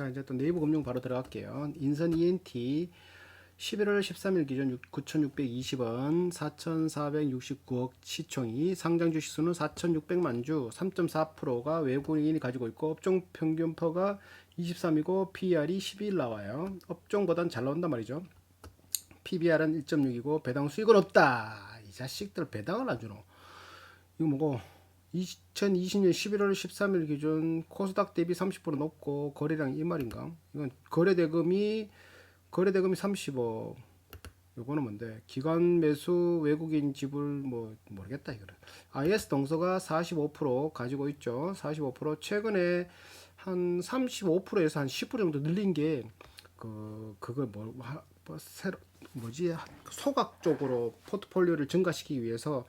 자 이제 또 네이버 금융 바로 들어갈게요. 인선 ENT 11월 13일 기준 9,620원, 4,469억 시총이 상장 주식수는 4,600만 주, 3.4%가 외국인이 가지고 있고 업종 평균퍼가 23이고 PER이 12일 나와요. 업종보단 잘 나온단 말이죠. PBR은 1.6이고 배당 수익은 없다. 이 자식들 배당을 안 주노. 이거 뭐고 2020년 11월 13일 기준 코스닥 대비 30% 높고 거래량 이 말인가? 이건 거래 대금이 거래 대금이 30억. 요거는 뭔데? 기관 매수 외국인 지불 뭐 모르겠다 이거는. IS 동서가 45% 가지고 있죠. 45% 최근에 한 35%에서 한 10% 정도 늘린 게 그 그걸 뭐, 하- 뭐 새로 뭐지 소각 쪽으로 포트폴리오를 증가시키기 위해서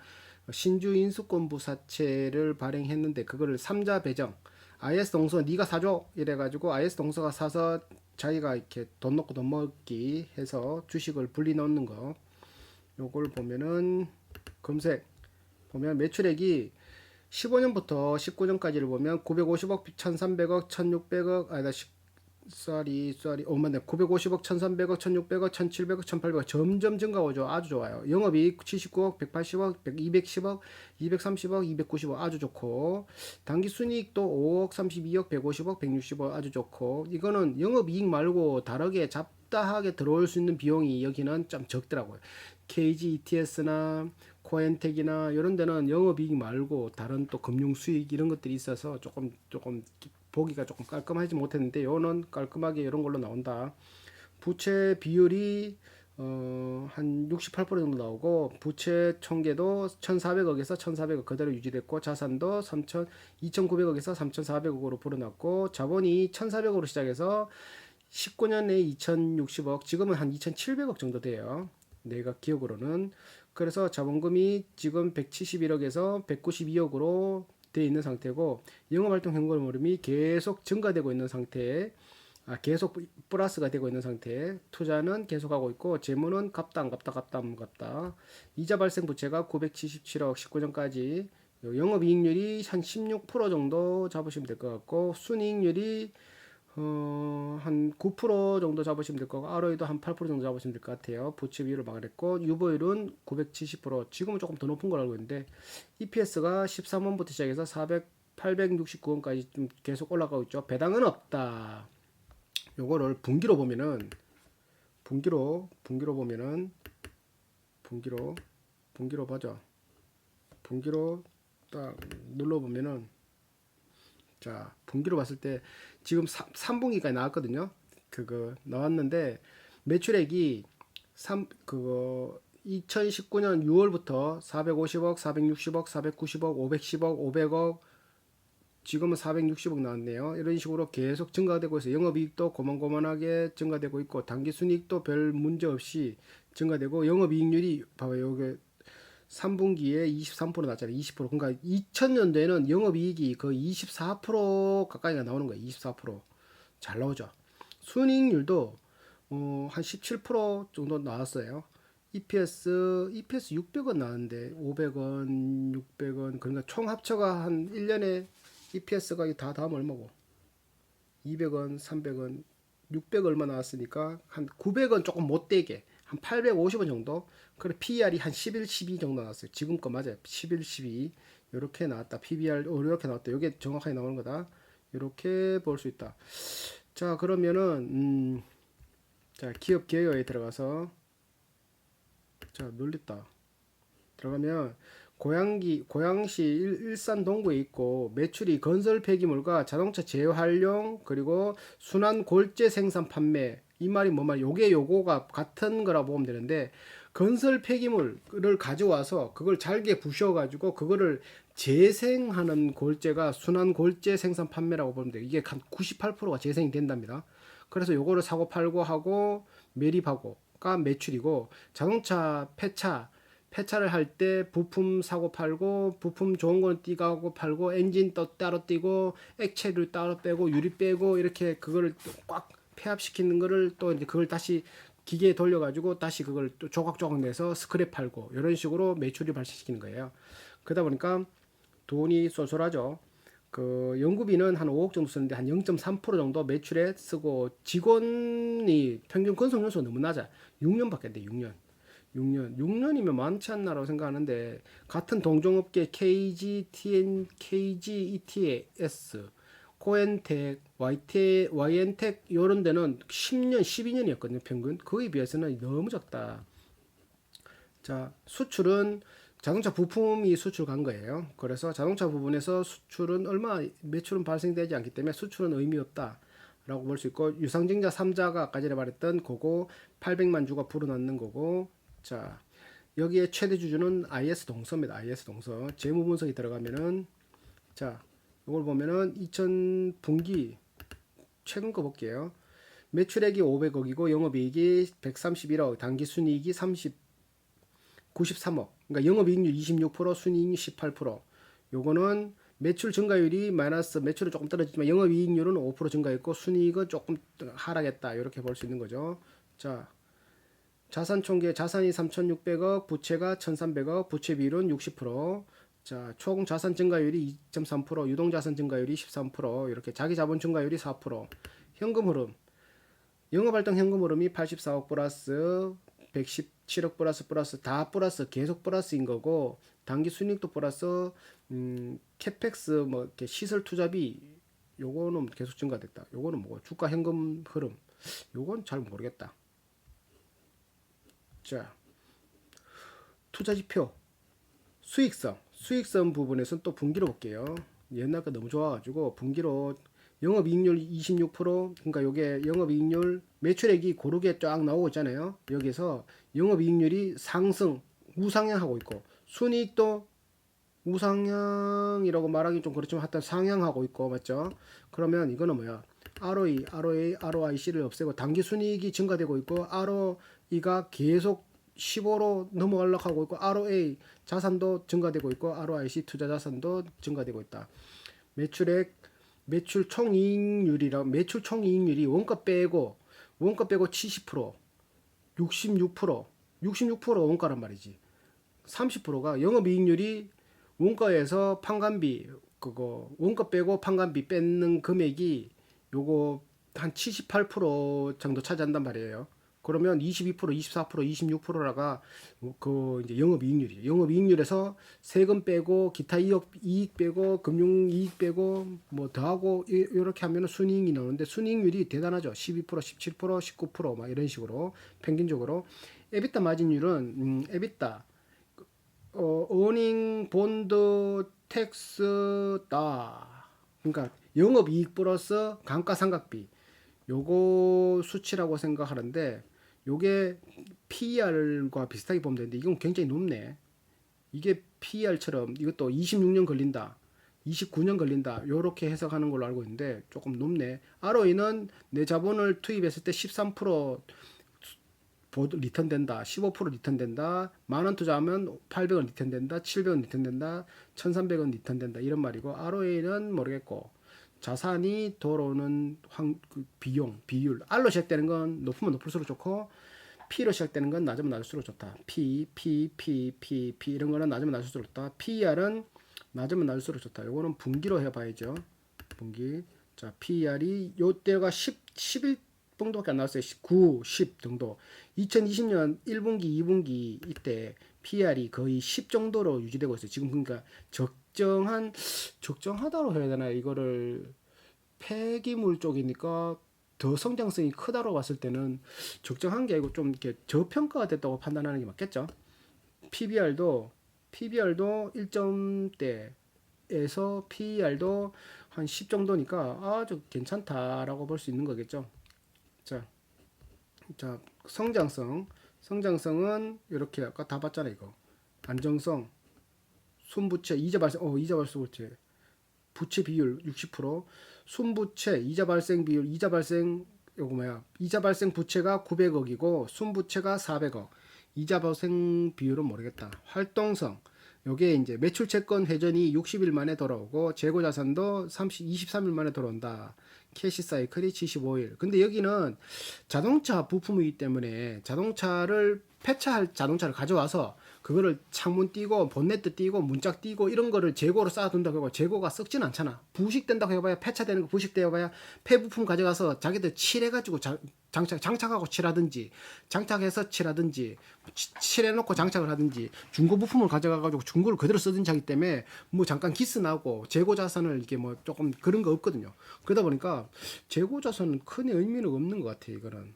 신주 인수권부 사채를 발행했는데 그거를 삼자 배정 IS 동서 네가 사줘 이래가지고 IS 동서가 사서 자기가 이렇게 돈 넣고 돈 먹기 해서 주식을 분리 넣는 거. 요걸 보면은 검색 보면 매출액이 15년부터 19년까지를 보면 950억, 1,300억, 1,600억 아니다 쏘리 쏘리 오 맞네. 950억 1300억 1600억 1700억 1800억 점점 증가하죠. 아주 좋아요. 영업이익 79억 180억 210억 230억 290억 아주 좋고 당기순이익도 5억 32억 150억 160억 아주 좋고 이거는 영업이익 말고 다르게 잡다하게 들어올 수 있는 비용이 여기는 좀 적더라고요. KG ETS나 코엔텍이나 이런 데는 영업이익 말고 다른 또 금융 수익 이런 것들이 있어서 조금 조금 보기가 조금 깔끔하지 못했는데 요는 깔끔하게 이런 걸로 나온다. 부채 비율이 어, 한 68% 정도 나오고 부채 총계도 1,400억에서 1,400억 그대로 유지됐고 자산도 3,000 2,900억에서 3,400억으로 불어났고 자본이 1,400억으로 시작해서 19년에 2,060억 지금은 한 2,700억 정도 돼요. 내가 기억으로는 그래서 자본금이 지금 171억에서 192억으로 돼 있는 상태고 영업활동 현금 흐름이 계속 증가되고 있는 상태, 아 계속 플러스가 되고 있는 상태. 투자는 계속하고 있고 재무는 갚다 안 갚다 갚다 안 갚다. 이자 발생 부채가 977억 19년까지 영업이익률이 한 16% 정도 잡으시면 될 것 같고 순이익률이 어, 한 9% 정도 잡으시면 될 거고 ROE도 한 8% 정도 잡으시면 될 것 같아요. 부채 비율을 말했고 유보율은 970% 지금은 조금 더 높은 걸 알고 있는데 EPS가 13원부터 시작해서 400 869원까지 좀 계속 올라가고 있죠. 배당은 없다. 요거를 분기로 보면은 분기로 분기로 보면은 분기로 분기로 봐죠. 분기로 딱 눌러 보면은 자, 분기로 봤을 때 지금 3, 분기까지 나왔거든요. 그거 나왔는데 매출액이 3 그거 2019년 6월부터 450억, 460억, 490억, 510억, 500억 지금은 460억 나왔네요. 이런 식으로 계속 증가되고 있어요. 영업이익도 고만고만하게 증가되고 있고 당기순이익도 별 문제 없이 증가되고 영업이익률이 봐봐요. 여기 3분기에 23% 났잖아요. 20%. 그러니까 2000년도에는 영업이익이 거의 24% 가까이가 나오는 거예요. 24%. 잘 나오죠. 순이익률도 어, 한 17% 정도 나왔어요. EPS, EPS 600원 나왔는데 500원, 600원 그러니까 총 합쳐가 한 1년에 EPS가 다 다음 얼마고 200원, 300원, 600 얼마 나왔으니까 한 900원 조금 못 되게 한 850원 정도. 그래 PER이 한 11, 12 정도 나왔어요. 지금 거 맞아요. 11, 12 이렇게 나왔다. PBR 이렇게 나왔다. 이게 정확하게 나오는 거다. 이렇게 볼 수 있다. 자 그러면은 음, 자 기업 개요에 들어가서 자 눌렸다. 들어가면 고양기 고양시 일, 일산 동구에 있고 매출이 건설 폐기물과 자동차 재활용 그리고 순환 골재 생산 판매 이 말이 뭐 말? 요게 요거가 같은 거라고 보면 되는데 건설 폐기물을 가져와서 그걸 잘게 부셔가지고 그거를 재생하는 골재가 순환 골재 생산 판매라고 보면 돼요. 이게 한 98%가 재생이 된답니다. 그래서 요거를 사고 팔고 하고 매립하고가 매출이고 자동차 폐차 폐차를 할 때 부품 사고 팔고 부품 좋은 거는 띠가고 팔고 엔진 또 따로 띠고 액체를 따로 빼고 유리 빼고 이렇게 그거를 또꽉 폐합시키는 거를 또 이제 그걸 다시 기계에 돌려가지고 다시 그걸 또 조각조각 내서 스크랩 팔고 이런 식으로 매출이 발생시키는 거예요. 그러다 보니까 돈이 쏠쏠하죠. 그 연구비는 한 5억 정도 쓰는데 한 0.3% 정도 매출에 쓰고 직원이 평균 근속 연수 너무 낮아. 6년밖에 안 돼. 6년. 6년. 6년이면 많지 않나라고 생각하는데 같은 동종업계 KG, TN, KG, ETS, 코엔텍, YT, YN텍 이런 데는 10년, 12년이었거든요. 평균. 그에 비해서는 너무 적다. 자, 수출은 자동차 부품이 수출 간 거예요. 그래서 자동차 부분에서 수출은 얼마 매출은 발생되지 않기 때문에 수출은 의미 없다. 라고 볼 수 있고 유상증자 3자가 아까 전에 말했던 그거 800만 주가 불어넣는 거고 자 여기에 최대 주주는 IS 동서입니다. IS 동서 재무 분석이 들어가면은 자 이걸 보면은 2000 분기 최근 거 볼게요. 매출액이 500억이고 영업이익이 131억, 당기순이익이 30 93억. 그러니까 영업이익률 26%, 순이익률 18%. 요거는 매출 증가율이 마이너스 매출은 조금 떨어지지만 영업이익률은 5% 증가했고 순이익은 조금 하락했다. 이렇게 볼 수 있는 거죠. 자, 자산 총계 자산이 3,600억, 부채가 1,300억, 부채 비율은 60%. 자, 총 자산 증가율이 2.3%, 유동 자산 증가율이 13%, 이렇게 자기 자본 증가율이 4%. 현금 흐름. 영업 활동 현금 흐름이 84억 플러스 117억 플러스 플러스 다 플러스 계속 플러스인 거고 단기 순이익도 플러스 음 캐펙스 뭐 이렇게 시설 투자비 요거는 계속 증가됐다. 요거는 뭐고 주가 현금 흐름 요건 잘 모르겠다. 자 투자 지표 수익성 수익성 부분에서는 또 분기로 볼게요. 옛날 거 너무 좋아가지고 분기로 영업이익률 26% 그러니까 요게 영업이익률 매출액이 고르게 쫙 나오고 있잖아요. 여기서 영업이익률이 상승 우상향하고 있고 순이익도 우상향이라고 말하기 좀 그렇지만 하여튼 상향하고 있고 맞죠? 그러면 이거는 뭐야? ROE, ROA, ROIC를 없애고 당기 순이익이 증가되고 있고 ROE가 계속 15로 넘어가려고 하고 있고 ROA 자산도 증가되고 있고 ROIC 투자 자산도 증가되고 있다. 매출액 매출 총이익률이라 매출 총이익률이 원가 빼고 원가 빼고 70% 66% 66%가 원가란 말이지 30%가 영업이익률이 원가에서 판관비 그거 원가 빼고 판관비 뺏는 금액이 요거 한 78% 정도 차지한단 말이에요. 그러면 22%, 24%, 26%라가 그 이제 영업 이익률이죠. 영업 이익률에서 세금 빼고 기타 이익, 이익 빼고 금융 이익 빼고 뭐 더하고 이- 이렇게 하면 순이익이 나오는데 순이익률이 대단하죠. 12%, 17%, 19%막 이런 식으로 평균적으로 에비타 마진율은 음, 에비타 어, 어닝 본드 텍스 다. 그러니까 영업 이익 플러스 감가상각비 요거 수치라고 생각하는데 요게 PER과 비슷하게 보면 되는데 이건 굉장히 높네. 이게 PER처럼 이것도 26년 걸린다. 29년 걸린다. 요렇게 해석하는 걸로 알고 있는데 조금 높네. ROE는 내 자본을 투입했을 때 13% 보드 리턴 된다. 15% 리턴 된다. 만 원 투자하면 800원 리턴 된다. 700원 리턴 된다. 1300원 리턴 된다. 이런 말이고 ROA는 모르겠고 자산이 돌아오는 황, 그 비용, 비율. R로 시작되는 건 높으면 높을수록 좋고 P로 시작되는 건 낮으면 낮을수록 좋다. P, P, P, P, P 이런 거는 낮으면 낮을수록 좋다. PER은 낮으면 낮을수록 좋다. 요거는 분기로 해봐야죠. 분기. 자, PER이 요때가 10, 11 정도밖에 안 나왔어요. 9, 10 정도. 2020년 1분기, 2분기 이때 PR이 거의 10 정도로 유지되고 있어요. 지금 그러니까 적 정한 적정하다로 해야 되나 이거를 폐기물 쪽이니까 더 성장성이 크다로 봤을 때는 적정한 게 아니고 좀 이렇게 저평가가 됐다고 판단하는 게 맞겠죠. PBR도 PBR도 1점대에서 PER도 한 10 정도니까 아주 괜찮다라고 볼 수 있는 거겠죠. 자, 자 성장성, 성장성은 이렇게 아까 다 봤잖아 이거. 안정성, 순부채, 이자 발생, 어 이자 발생 부채, 부채 비율 60%, 순부채, 이자 발생 비율, 이자 발생 요거 뭐야? 이자 발생 부채가 900억이고 순부채가 400억. 이자 발생 비율은 모르겠다. 활동성. 요게 이제 매출 채권 회전이 60일 만에 돌아오고 재고 자산도 30, 23일 만에 돌아온다. 캐시 사이클이 75일. 근데 여기는 자동차 부품이기 때문에 자동차를 폐차할 자동차를 가져와서 그거를 창문 띄고 본네트 띄고 문짝 띄고 이런 거를 재고로 쌓아둔다고 해봐 재고가 썩진 않잖아. 부식된다고 해봐야 폐차되는 거 부식되어봐야 폐부품 가져가서 자기들 칠해가지고 자- 장착 장착하고 칠하든지 장착해서 칠하든지 치- 칠해놓고 장착을 하든지 중고 부품을 가져가가지고 중고를 그대로 쓰든지 하기 때문에 뭐 잠깐 기스 나고 재고 자산을 이렇게 뭐 조금 그런 거 없거든요. 그러다 보니까 재고 자산은 큰 의미는 없는 것 같아 이거는.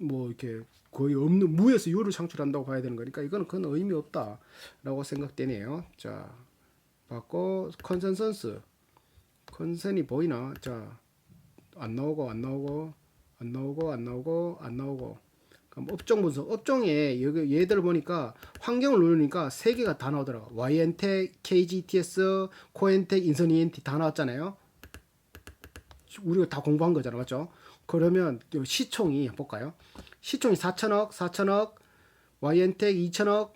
뭐 이렇게 거의 없는 무에서 유를 창출한다고 봐야 되는 거니까 이거는 큰 의미 없다라고 생각되네요. 자, 받고 컨센서스 컨센이 보이나? 자, 안 나오고 안 나오고 안 나오고 안 나오고 안 나오고 그럼 업종 분석 업종에 여기 얘들 보니까 환경을 누르니까 세 개가 다 나오더라고. YN텍, KGTS, 코엔텍, 인선 ENT 다 나왔잖아요. 우리가 다 공부한 거잖아, 맞죠? 그러면 요 시총이 볼까요? 시총이 4천억, 4천억, YN텍 2천억,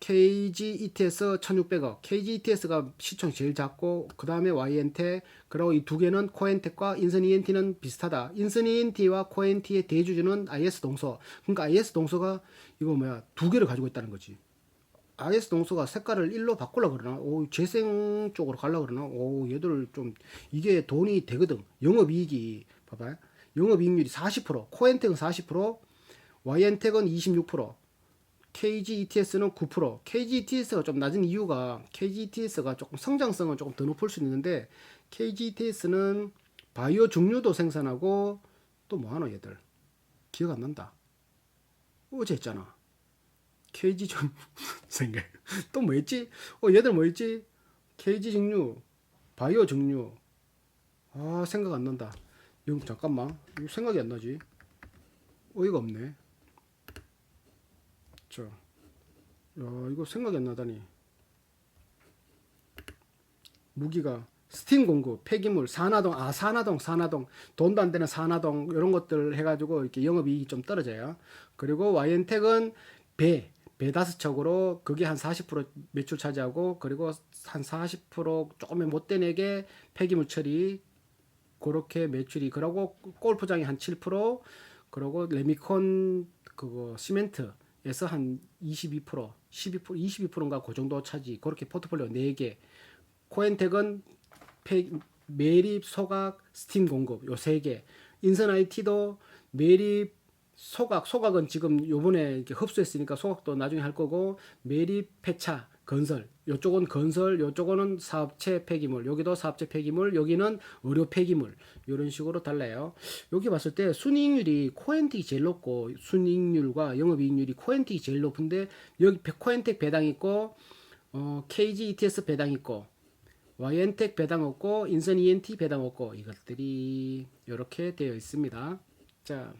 KG ETS 1,600억. KG ETS가 시총이 제일 작고 그 다음에 YN텍 그리고 이 두 개는 코엔텍과 인선 ENT는 비슷하다. 인선 ENT와 코엔티의 대주주는 IS 동서. 그러니까 IS 동서가 이거 뭐야 두 개를 가지고 있다는 거지. IS 동서가 색깔을 일로 바꾸려 그러나, 오, 재생 쪽으로 가려 그러나, 오, 얘들 좀, 이게 돈이 되거든. 영업이익이, 봐봐요. 영업이익률이 40%, 코엔텍은 40%, YN텍은 26%, KG ETS는 9%. KG ETS가 좀 낮은 이유가, KG ETS가 조금 성장성은 조금 더 높을 수 있는데, KG ETS는 바이오 종류도 생산하고, 또 뭐 하나, 얘들. 기억 안 난다. 어제 했잖아. KG 좀 생각. 또 뭐였지? 어 얘들 뭐였지? KG 증류, 바이오 증류. 아 생각 안 난다. 이거 잠깐만. 생각이 안 나지. 어이가 없네. 자, 야 이거 생각이 안 나다니. 무기가 스팀 공급, 폐기물, 산화동, 아 산화동, 산화동, 돈도 안 되는 산화동 이런 것들 해가지고 이렇게 영업이익이 좀 떨어져요. 그리고 와이엔텍은 배, 배 다섯 척으로 그게 한 40% 매출 차지하고 그리고 한 40% 조금 못 되내게 폐기물 처리 그렇게 매출이 그러고 골프장이 한 7% 그리고 레미콘 그거 시멘트에서 한 22% 12% 22%인가 그 정도 차지. 그렇게 포트폴리오 4개. 코엔텍은 폐, 매립 소각 스팀 공급 요 세 개. 인선 IT도 매립 소각 소각은 지금 요번에 이렇게 흡수했으니까 소각도 나중에 할 거고 매립 폐차 건설. 요쪽은 건설 요쪽은 사업체 폐기물. 여기도 사업체 폐기물 여기는 의료 폐기물. 이런 식으로 달라요. 여기 봤을 때 순이익률이 코엔틱이 제일 높고 순이익률과 영업이익률이 코엔틱이 제일 높은데 여기 코엔텍 배당 있고 어, KG ETS 배당 있고 YN텍 배당 없고 인선 ENT 배당 없고 이것들이 이렇게 되어 있습니다. 자,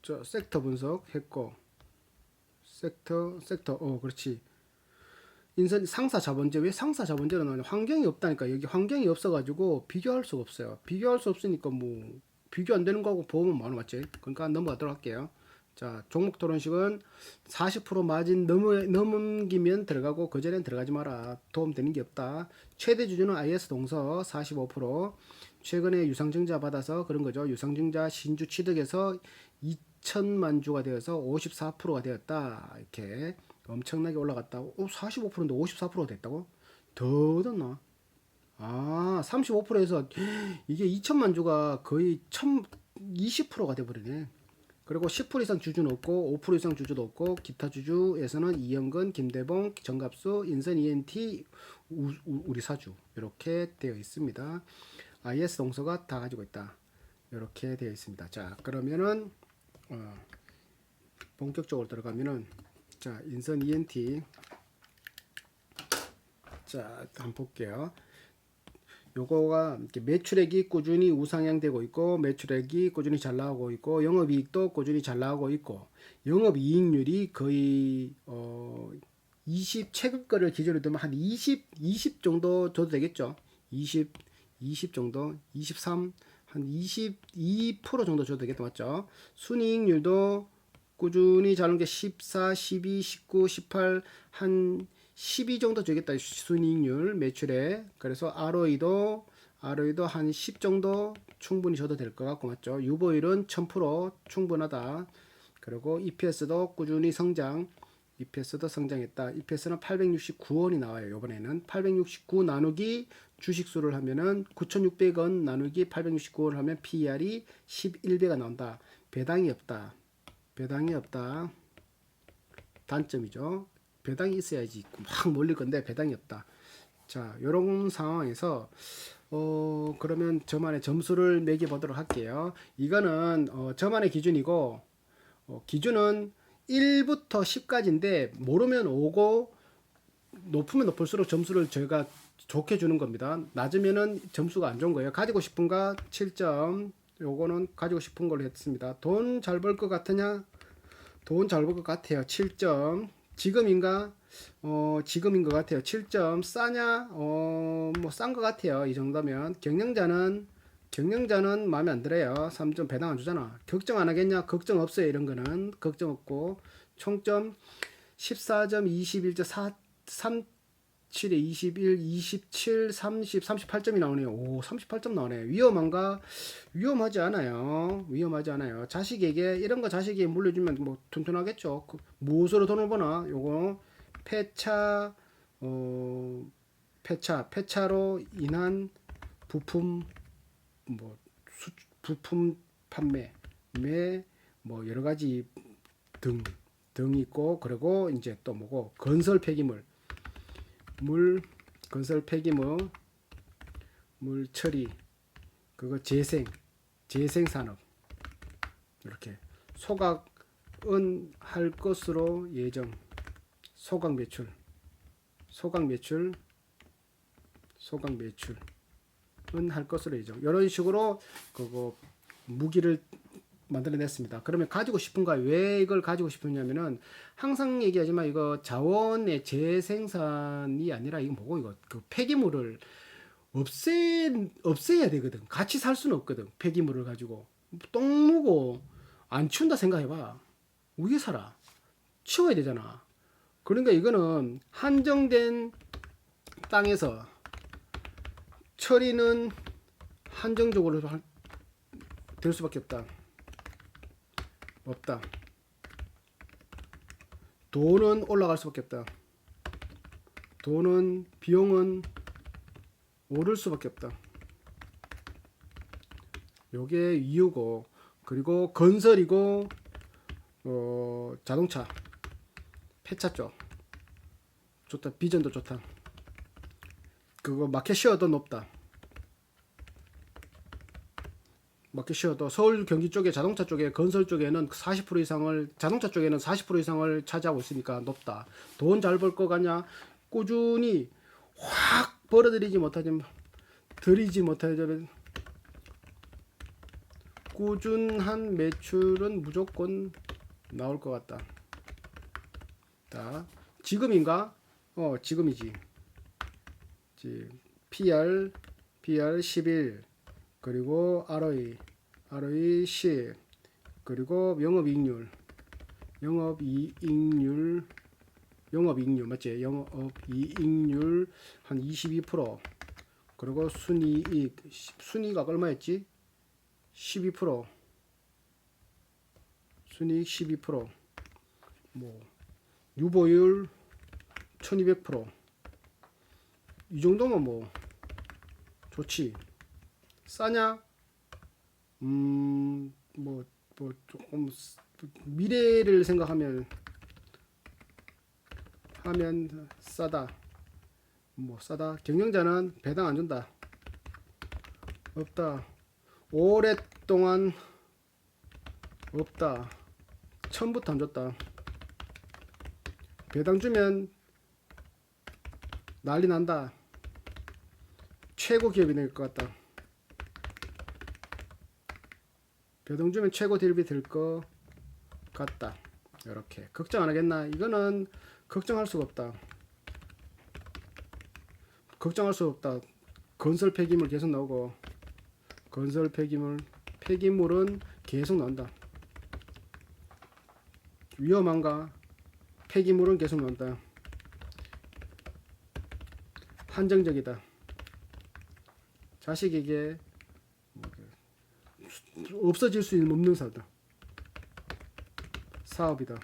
저 섹터 분석 했고 섹터 섹터 어 그렇지 인선 상사 자본제 왜 상사 자본제로 나오냐 환경이 없다니까 여기 환경이 없어가지고 비교할 수가 없어요. 비교할 수 없으니까 뭐 비교 안 되는 거하고 보험은 많아 맞지? 그러니까 넘어가도록 할게요. 자, 종목 토론식은 40% 마진 넘어, 넘기면 들어가고 그 전엔 들어가지 마라. 도움 되는 게 없다. 최대 주주는 IS 동서 45%. 최근에 유상증자 받아서 그런 거죠. 유상증자 신주 취득에서 2 천만 주가 되어서 54%가 되었다. 이렇게 엄청나게 올라갔다. 오, 45%인데 54% 됐다고? 더 얻었나? 아, 35%에서 이게 2천만 주가 거의 1020%가 돼버리네. 그리고 10% 이상 주주는 없고 5% 이상 주주도 없고 기타 주주에서는 이영근, 김대봉, 정갑수, 인선 ENT, 우, 우, 우리 사주 이렇게 되어 있습니다. IS 동서가 다 가지고 있다. 이렇게 되어 있습니다. 자 그러면은 어, 본격적으로 들어가면은 자 인선 ENT 자 한번 볼게요. 요거가 이렇게 매출액이 꾸준히 우상향되고 있고 매출액이 꾸준히 잘 나오고 있고 영업이익도 꾸준히 잘 나오고 있고 영업이익률이 거의 어 20 최근 거를 기준으로 두면 한 20, 20 정도 줘도 되겠죠. 20, 20 정도, 23, 한 22% 정도 줘도 되겠다 맞죠? 순이익률도 꾸준히 자는 게 14, 12, 19, 18, 한 12 정도 주겠다 순이익률 매출에 그래서 ROE도 ROE도 한 10 정도 충분히 줘도 될 것 같고 맞죠? 유보율은 1000% 충분하다. 그리고 EPS도 꾸준히 성장. EPS도 성장했다. EPS는 869원이 나와요. 요번에는 869 나누기 주식수를 하면은 9,600원 나누기 869원을 하면 PER이 11배가 나온다. 배당이 없다. 배당이 없다. 단점이죠. 배당이 있어야지 막 몰릴 건데 배당이 없다. 자, 요런 상황에서 어 그러면 저만의 점수를 매겨 보도록 할게요. 이거는 어 저만의 기준이고 어, 기준은 1부터 10까지인데 모르면 5고 높으면 높을수록 점수를 저희가 좋게 주는 겁니다. 낮으면은 점수가 안 좋은 거예요. 가지고 싶은가 7점. 요거는 가지고 싶은 걸로 했습니다. 돈 잘 벌 것 같으냐? 돈 잘 벌 것 같아요. 7점. 지금인가? 어, 지금인 것 같아요. 7점. 싸냐? 어, 뭐 싼 것 같아요. 이 정도면. 경영자는 경영자는 마음에 안 들어요. 3점 배당 안 주잖아. 걱정 안 하겠냐? 걱정 없어요. 이런 거는. 걱정 없고. 총점 14점 21점 4 3 7에 21, 27, 30, 38점이 나오네요. 오, 38점 나오네. 위험한가? 위험하지 않아요. 위험하지 않아요. 자식에게 이런 거 자식에게 물려주면 뭐 튼튼하겠죠. 그 무엇으로 돈을 버나? 요거 폐차 어 폐차 폐차로 인한 부품 뭐 수, 부품 판매 매뭐 여러 가지 등 등 있고 그리고 이제 또 뭐고 건설 폐기물 물 건설 폐기물 물 처리 그거 재생 재생 산업. 이렇게 소각은 할 것으로 예정. 소각 매출 소각 매출 소각 매출은 할 것으로 예정. 이런 식으로 그거 무기를 만들어냈습니다. 그러면 가지고 싶은가? 왜 이걸 가지고 싶으냐면은 항상 얘기하지만 이거 자원의 재생산이 아니라 이거 뭐고 이거 그 폐기물을 없애 없애야 되거든. 같이 살 수는 없거든. 폐기물을 가지고 똥 누고 안 치운다 생각해봐. 우게 살아. 치워야 되잖아. 그러니까 이거는 한정된 땅에서 처리는 한정적으로 할- 될 수밖에 없다. 없다. 돈은 올라갈 수밖에 없다. 돈은 비용은 오를 수밖에 없다. 요게 이유고 그리고 건설이고 어, 자동차 폐차 쪽 좋다 비전도 좋다. 그거 마켓 시어도 높다. 마켓 시어도 서울 경기 쪽에 자동차 쪽에 건설 쪽에는 40% 이상을 자동차 쪽에는 40% 이상을 차지하고 있으니까 높다. 돈 잘 벌 거 같냐? 꾸준히 확 벌어들이지 못하지만 들이지 못하지만 꾸준한 매출은 무조건 나올 것 같다. 자, 지금인가? 어, 지금이지. 지 PR PR 11 그리고 ROE ROE 10 그리고 영업이익률 영업이익률 영업이익률 맞지? 영업이익률 한 22% 그리고 순이익 순이익 얼마였지? 12% 순이익 12%뭐 유보율 1200%이 정도면 뭐 좋지 싸냐? 음, 뭐, 뭐, 조금, 미래를 생각하면, 하면 싸다. 뭐, 싸다. 경영자는 배당 안 준다. 없다. 오랫동안 없다. 처음부터 안 줬다. 배당 주면 난리 난다. 최고 기업이 될 것 같다. 배당 주면 최고 딜비 될것 같다. 이렇게 걱정 안 하겠나? 이거는 걱정할 수가 없다. 걱정할 수 없다. 건설 폐기물 계속 나오고 건설 폐기물 폐기물은 계속 나온다. 위험한가? 폐기물은 계속 나온다. 한정적이다. 자식에게 없어질 수 없는 사다. 사업이다.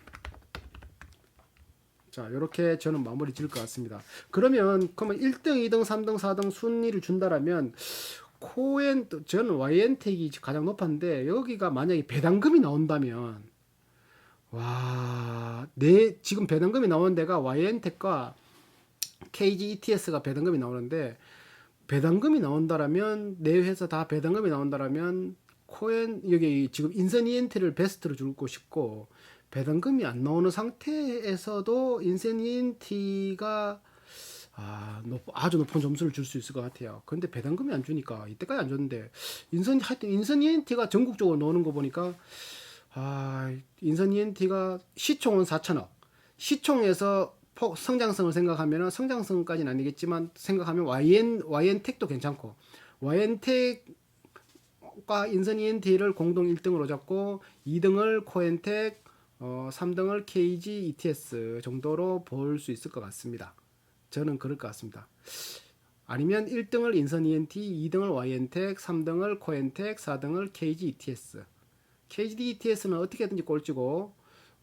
자, 이렇게 저는 마무리 지을 것 같습니다. 그러면 그러면 1등, 2등, 3등, 4등 순위를 준다라면 코엔 저는 YN택이 가장 높았는데 여기가 만약에 배당금이 나온다면 와, 내 지금 배당금이 나오는 데가 YN택과 KG ETS가 배당금이 나오는데 배당금이 나온다라면 내 회사 다 배당금이 나온다라면 코엔 여기 지금 ENT를 베스트로 주고 싶고 배당금이 안 나오는 상태에서도 ENT가 아, 높, 아주 높은 점수를 줄 수 있을 것 같아요. 근데 배당금이 안 주니까 이때까지 안 줬는데 인선 하여튼 인선 ENT가 전국적으로 나오는 거 보니까 아, 인선 ENT가 시총은 4천억. 시총에서 폭 성장성을 생각하면 성장성까지는 아니겠지만 생각하면 YN YN텍도 괜찮고 YN텍 과 인선 ENT를 공동 1등으로 잡고 2등을 코엔텍 어, 3등을 KG ETS 정도로 볼 수 있을 것 같습니다. 저는 그럴 것 같습니다. 아니면 1등을 인선 ENT, 2등을 YN텍, 3등을 코엔텍, 4등을 KG ETS. KG ETS는 어떻게든지 꼴찌고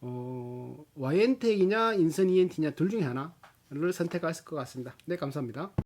어, YN텍이냐 인선 ENT냐 둘 중에 하나를 선택할 것 같습니다. 네, 감사합니다.